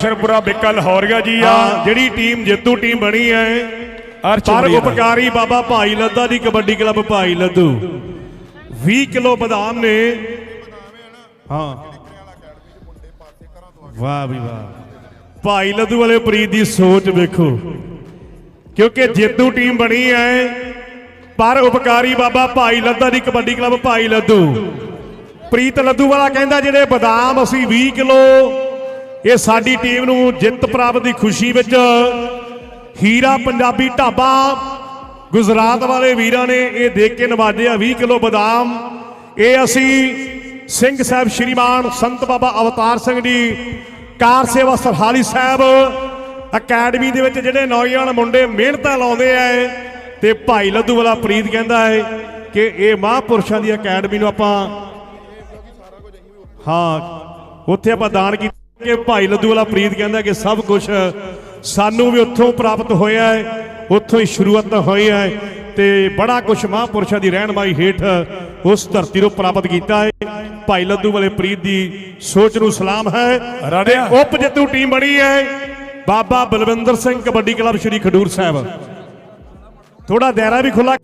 ਸ਼ਰਪੁਰਾ ਬਿੱਕਾ ਲਾਹੌਰੀਆ ਜੀ ਆ ਜਿਹੜੀ ਟੀਮ ਜੇਤੂ ਟੀਮ ਬਣੀ ਹੈ ਪਰ। ਉਪਕਾਰੀ ਬਾਬਾ ਭਾਈ ਲੱਦਾ ਦੀ ਕਬੱਡੀ ਕਲੱਬ ਭਾਈ ਲੱਦੂ। 20 ਕਿਲੋ ਬਦਾਮ ਨੇ। ਹਾਂ। ਵਾਹ ਵੀ ਵਾਹ। ਭਾਈ ਲੱਦੂ ਵਾਲੇ ਪ੍ਰੀਤ ਦੀ ਸੋਚ ਵੇਖੋ। ਕਿਉਂਕਿ ਜੇਤੂ ਟੀਮ ਬਣੀ ਹੈ ਪਰ ਉਪਕਾਰੀ ਬਾਬਾ ਭਾਈ ਲੱਦਾ ਦੀ ਕਬੱਡੀ ਕਲੱਬ ਭਾਈ ਲੱਦੂ। ਪ੍ਰੀਤ ਲੱਦੂ ਵਾਲਾ ਕਹਿੰਦਾ, ਜਿਹੜੇ ਬਦਾਮ ਅਸੀਂ 20 ਕਿਲੋ, ਇਹ ਸਾਡੀ ਟੀਮ ਨੂੰ ਜਿੱਤ ਪ੍ਰਾਪਤ ਦੀ ਖੁਸ਼ੀ ਵਿੱਚ ਹੀਰਾ ਪੰਜਾਬੀ ਢਾਬਾ ਗੁਜਰਾਤ ਵਾਲੇ ਵੀਰਾਂ ਨੇ ਇਹ ਦੇਖ ਕੇ ਨਵਾਜਿਆ 20 ਕਿਲੋ ਬਦਾਮ। ਇਹ ਅਸੀਂ ਸਿੰਘ ਸਾਹਿਬ ਸ਼੍ਰੀਮਾਨ ਸੰਤ ਬਾਬਾ ਅਵਤਾਰ ਸਿੰਘ ਜੀ, ਕਾਰ ਸੇਵਾ ਸਰਹਾਲੀ ਸਾਹਿਬ ਅਕੈਡਮੀ ਦੇ ਵਿੱਚ ਜਿਹੜੇ ਨੌਜਵਾਨ ਮੁੰਡੇ ਮਿਹਨਤਾਂ ਲਾਉਂਦੇ ਆ ਤੇ ਭਾਈ ਲੱਦੂ ਵਾਲਾ ਪ੍ਰੀਤ ਕਹਿੰਦਾ ਹੈ ਕਿ ਇਹ ਮਹਾਂਪੁਰਸ਼ਾਂ ਦੀ ਅਕੈਡਮੀ ਨੂੰ ਆਪਾਂ ਹਾਂ ਉੱਥੇ ਆਪਾਂ ਦਾਨ ਕੀਤਾ ਕਿ ਭਾਈ ਲੱਦੂ ਵਾਲਾ ਪ੍ਰੀਤ ਕਹਿੰਦਾ ਕਿ ਸਭ ਕੁਝ ਸਾਨੂੰ ਵੀ ਉੱਥੋਂ ਪ੍ਰਾਪਤ ਹੋਇਆ ਹੈ ਉੱਥੋਂ ਹੀ ਸ਼ੁਰੂਆਤ ਹੋਈ ਹੈ ਤੇ ਬੜਾ ਕੁਝ ਮਹਾਂਪੁਰਸ਼ਾਂ ਦੀ ਰਹਿਨਮਾਈ ਹੇਠ ਉਸ ਧਰਤੀ ਨੂੰ ਪ੍ਰਾਪਤ ਕੀਤਾ ਹੈ। ਭਾਈ ਲੱਦੂ ਵਾਲੇ ਪ੍ਰੀਤ ਦੀ ਸੋਚ ਨੂੰ ਸਲਾਮ ਹੈ। ਤੇ ਉਪ ਜੇਤੂ ਟੀਮ ਬਣੀ ਹੈ। ਬਾਬਾ ਬਲਵਿੰਦਰ ਸਿੰਘ ਕਬੱਡੀ ਕਲੱਬ ਸ਼੍ਰੀ ਖਡੂਰ ਸਾਹਿਬ। ਥੋੜਾ ਦਾਇਰਾ ਵੀ ਖੁੱਲਾ